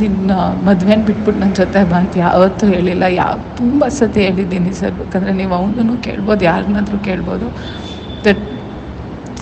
ನಿನ್ನ ಮದುವೆನ ಬಿಟ್ಬಿಟ್ಟು ನನ್ನ ಜೊತೆ ಬಾ ಅಂತ ಯಾವತ್ತೂ ಹೇಳಿಲ್ಲ. ಯಾವ ತುಂಬ ಸತಿ ಹೇಳಿದ್ದೀನಿ ಸರ್. ಬೇಕಂದರೆ ನೀವು ಅವನೂ ಕೇಳ್ಬೋದು, ಯಾರನ್ನಾದ್ರೂ ಕೇಳ್ಬೋದು. ದಟ್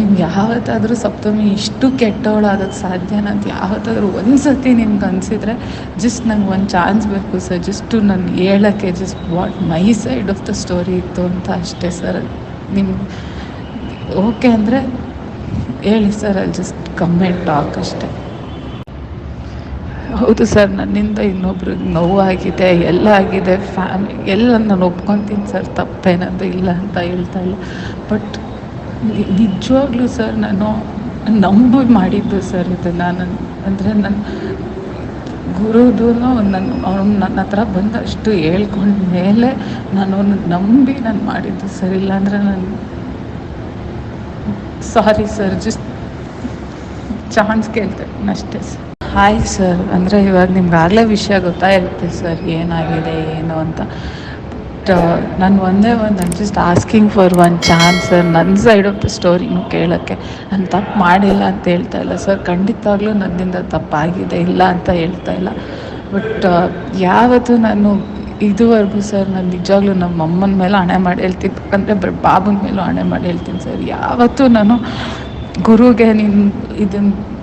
ನಿಮ್ಗೆ ಯಾವತ್ತಾದರೂ ಸಪ್ತಮಿ ಇಷ್ಟು ಕೆಟ್ಟವಳಾಗೋಕ್ಕೆ ಸಾಧ್ಯನ ಅಂತ ಯಾವತ್ತಾದರೂ ಒಂದು ಸತಿ ನಿಮ್ಗೆ ಅನಿಸಿದ್ರೆ ಜಸ್ಟ್ ನಂಗೆ ಒಂದು ಚಾನ್ಸ್ ಬೇಕು ಸರ್ ಜಸ್ಟು ನಾನು ಹೇಳೋಕ್ಕೆ just what my side of the story ಇತ್ತು ಅಂತ ಅಷ್ಟೇ ಸರ್ ನಿಮ್ಮ ಓಕೆ ಅಂದರೆ ಹೇಳಿ ಸರ್ ಅಲ್ಲಿ ಜಸ್ಟ್ ಕಮ್ಮೆಂಟ್ ಟಾಕ್ ಅಷ್ಟೇ. ಹೌದು ಸರ್ ನನ್ನಿಂದ ಇನ್ನೊಬ್ರಿಗೆ ನೋವಾಗಿದೆ, ಎಲ್ಲ ಆಗಿದೆ, ಫ್ಯಾಮಿ, ಎಲ್ಲ ನಾನು ಒಪ್ಕೊತೀನಿ ಸರ್ ತಪ್ಪೇನದು ಇಲ್ಲ ಅಂತ ಹೇಳ್ತಾ ಇಲ್ಲ. ಬಟ್ ನಿಜವಾಗ್ಲೂ ಸರ್, ನಾನು ನಂಬಿ ಮಾಡಿದ್ದು ಸರ್ ಇದು. ನಾನು ಅಂದರೆ ನನ್ನ ಗುರುದು ನನ್ನ ಅವ್ನು ನನ್ನ ಹತ್ರ ಬಂದಷ್ಟು ಹೇಳ್ಕೊಂಡ ಮೇಲೆ ನಾನು ಅವ್ನ ನಂಬಿ ನಾನು ಮಾಡಿದ್ದು ಸರ್. ಇಲ್ಲಾಂದರೆ ನಾನು ಸಾರಿ ಸರ್ ಜಸ್ಟ್ ಚಾನ್ಸ್ ಕೇಳ್ತೆ. ಅಷ್ಟೇ ಸರ್ ಹಾಯ್ ಸರ್ ಅಂದರೆ ಇವಾಗ ನಿಮ್ಗೆ ಆಗಲೇ ವಿಷಯ ಗೊತ್ತಾಗಿರುತ್ತೆ ಸರ್ ಏನಾಗಿದೆ, ಏನು ಅಂತ. ಬಟ್ ನಾನು ಒಂದೇ ಒಂದು ನಾನು just asking for one chance sir ನನ್ನ ಸೈಡ್ ಆಫ್ ದ ಸ್ಟೋರಿನೂ ಕೇಳೋಕ್ಕೆ. ನಾನು ತಪ್ಪು ಮಾಡಿಲ್ಲ ಅಂತ ಹೇಳ್ತಾ ಇಲ್ಲ ಸರ್ ಖಂಡಿತವಾಗ್ಲೂ ನನ್ನಿಂದ ತಪ್ಪಾಗಿದೆ, ಇಲ್ಲ ಅಂತ ಹೇಳ್ತಾ ಇಲ್ಲ. ಬಟ್ ಯಾವತ್ತೂ ನಾನು ಇದುವರೆಗೂ ಸರ್ ನಾನು ನಿಜವಾಗ್ಲೂ ನಮ್ಮ ಅಮ್ಮನ ಮೇಲೆ ಹಣೆ ಮಾಡಿ ಹೇಳ್ತೀನಿ. ಯಾಕಂದರೆ ಬಾಬನ ಮೇಲೂ ಹಣೆ ಮಾಡಿ ಹೇಳ್ತೀನಿ ಸರ್ ಯಾವತ್ತೂ ನಾನು ಗುರುಗೆ ನಿನ್ನ ಇದನ್ನು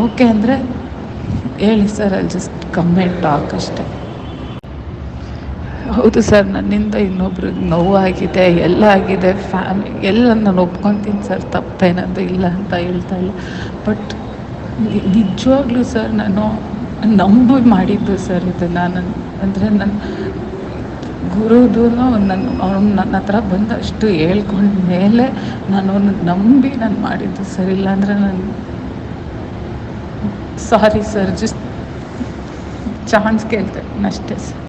ಓಕೆ ಅಂದರೆ ಹೇಳಿ ಸರ್ ಅಲ್ಲಿ ಜಸ್ಟ್ ಕಮ್ಮೆಂಟ್ ಟಾಕ್ ಅಷ್ಟೇ. ಹೌದು ಸರ್ ನನ್ನಿಂದ ಇನ್ನೊಬ್ರಿಗೆ ನೋವಾಗಿದೆ, ಎಲ್ಲ ಆಗಿದೆ ಫ್ಯಾಮಿ ಎಲ್ಲ ನಾನು ಒಪ್ಕೊತೀನಿ ಸರ್ ತಪ್ಪೇನದು ಇಲ್ಲ ಅಂತ ಹೇಳ್ತಾ ಇಲ್ಲ. ಬಟ್ ನಿಜವಾಗ್ಲೂ ಸರ್ ನಾನು ನಂಬಿ ಮಾಡಿದ್ದು ಸರ್ ಇದು ನಾನು. ಅಂದರೆ ನನ್ನ ಗುರುದು ನನ್ನ ಅವ್ನು ನನ್ನ ಹತ್ರ ಬಂದಷ್ಟು ಹೇಳ್ಕೊಂಡ ಮೇಲೆ ನಾನು ನಂಬಿ ನಾನು ಮಾಡಿದ್ದು ಸರ್ ಇಲ್ಲಾಂದರೆ ನಾನು ಸಾರಿ ಸರ್ ಜಸ್ಟ್ ಚಾನ್ಸ್ ಕೇಳ್ತೆ ಅಷ್ಟೇ ಸರ್